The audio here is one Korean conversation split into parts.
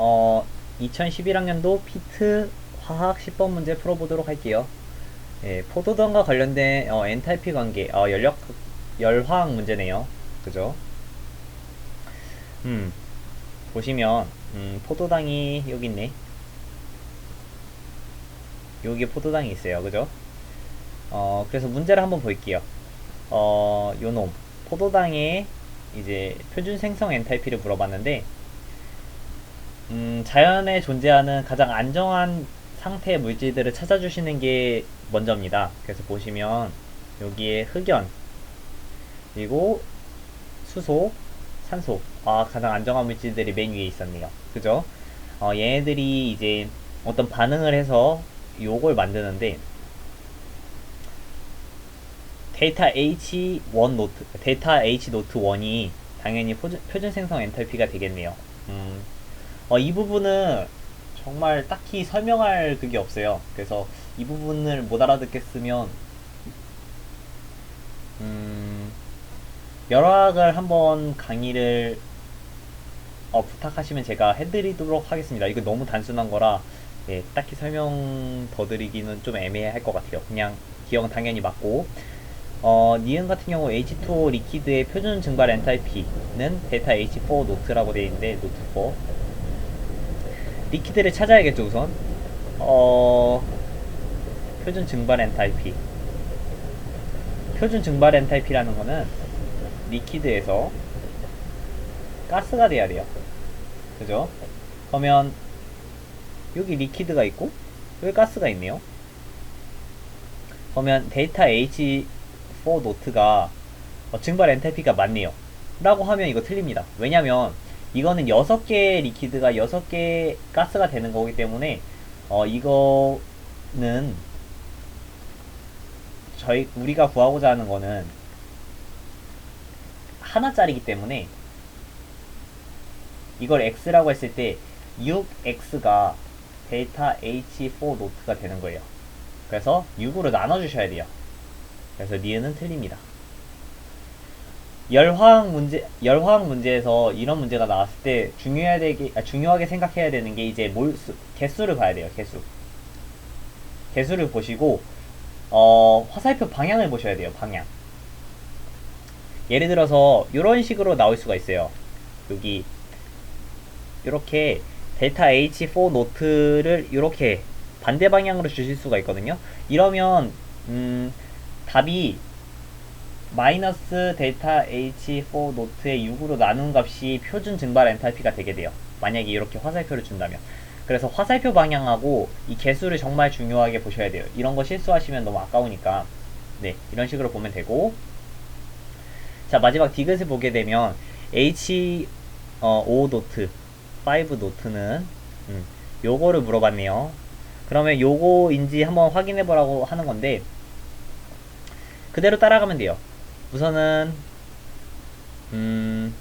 어, 2011학년도 피트 화학 10번 문제 풀어보도록 할게요. 예, 포도당과 관련된 어, 엔탈피 관계, 어, 연력, 열화학 문제네요. 그죠? 음, 보시면, 음, 포도당이 여기 있네. 여기에 포도당이 있어요. 그죠? 어, 그래서 문제를 한번 볼게요. 어, 요놈. 포도당의 이제 표준 생성 엔탈피를 물어봤는데, 음, 자연에 존재하는 가장 안정한 상태의 물질들을 찾아주시는 게 먼저입니다. 그래서 보시면 여기에 흑연, 그리고 수소, 산소, 아, 가장 안정한 물질들이 맨 위에 있었네요. 그죠? 어, 얘네들이 이제 어떤 반응을 해서 요걸 만드는데, 데이터 H1 노트, 데이터 H 노트 1이 당연히 표준, 표준 생성 엔탈피가 되겠네요. 음, 어, 이 부분은 정말 딱히 설명할 그게 없어요. 그래서 이 부분을 못 알아듣겠으면, 음, 열화학을 한번 강의를 어, 부탁하시면 제가 해드리도록 하겠습니다. 이거 너무 단순한 거라, 예, 딱히 설명 더 드리기는 좀 애매할 것 같아요. 그냥 기억은 당연히 맞고, 어, 니은 같은 경우 H2O 리퀴드의 표준 증발 엔탈피는 데이터 H4 노트라고 되어 있는데, 노트 4. 리퀴드를 찾아야겠죠, 우선. 어, 표준 증발 엔탈피. 표준 증발 엔탈피라는 거는 리퀴드에서 가스가 돼야 돼요. 그죠? 그러면 여기 리퀴드가 있고 여기 가스가 있네요. 그러면 데이터 H4 노트가 어, 증발 엔탈피가 맞네요. 라고 하면 이거 틀립니다. 왜냐면 이거는 6개의 리퀴드가 6개의 가스가 되는 거기 때문에 어 이거는 저희 우리가 구하고자 하는 거는 하나짜리기 때문에 이걸 x라고 했을 때 6x가 데이터 h4 노트가 되는 거예요. 그래서 6으로 나눠 주셔야 돼요. 그래서 니은은 틀립니다. 열화학 문제 열화학 문제에서 이런 문제가 나왔을 때 중요해야 되게 아, 중요하게 생각해야 되는 게 이제 몰수 개수를 봐야 돼요. 개수. 개수를 보시고 어, 화살표 방향을 보셔야 돼요. 방향. 예를 들어서 이런 식으로 나올 수가 있어요. 여기 이렇게 델타 H4 노트를 이렇게 반대 방향으로 주실 수가 있거든요. 이러면 음, 답이 마이너스 델타 H4 노트의 6으로 나눈 값이 표준 증발 엔탈피가 되게 돼요. 만약에 이렇게 화살표를 준다면. 그래서 화살표 방향하고 이 개수를 정말 중요하게 보셔야 돼요. 이런 거 실수하시면 너무 아까우니까. 네, 이런 식으로 보면 되고. 자, 마지막 디귿을 보게 되면 H5 노트, 5 노트는 음, 요거를 물어봤네요. 그러면 요거인지 한번 확인해 보라고 하는 건데 그대로 따라가면 돼요. 우선은 음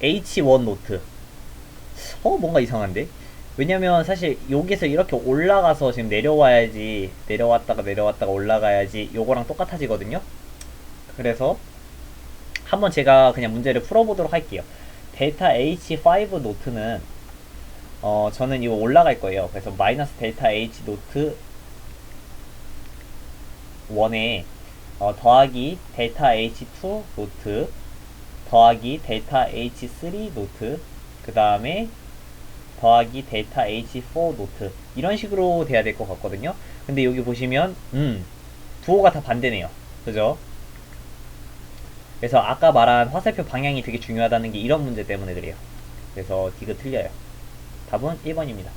H1 노트. 어 뭔가 이상한데? 왜냐면 사실 여기서 이렇게 올라가서 지금 내려와야지 내려왔다가 내려왔다가 올라가야지 요거랑 똑같아지거든요? 그래서 한번 제가 그냥 문제를 풀어보도록 할게요. 데이터 H5 노트는 어 저는 이거 올라갈 거예요. 그래서 마이너스 데이터 H 노트 1에 어, 더하기 데이터 H2 노트 더하기 데이터 H3 노트 그 다음에 더하기 데이터 H4 노트. 이런 식으로 돼야 될 것 같거든요. 근데 여기 보시면 음 부호가 다 반대네요. 그죠? 그래서 아까 말한 화살표 방향이 되게 중요하다는 게 이런 문제 때문에 그래요. 그래서 디귿 틀려요. 답은 1번입니다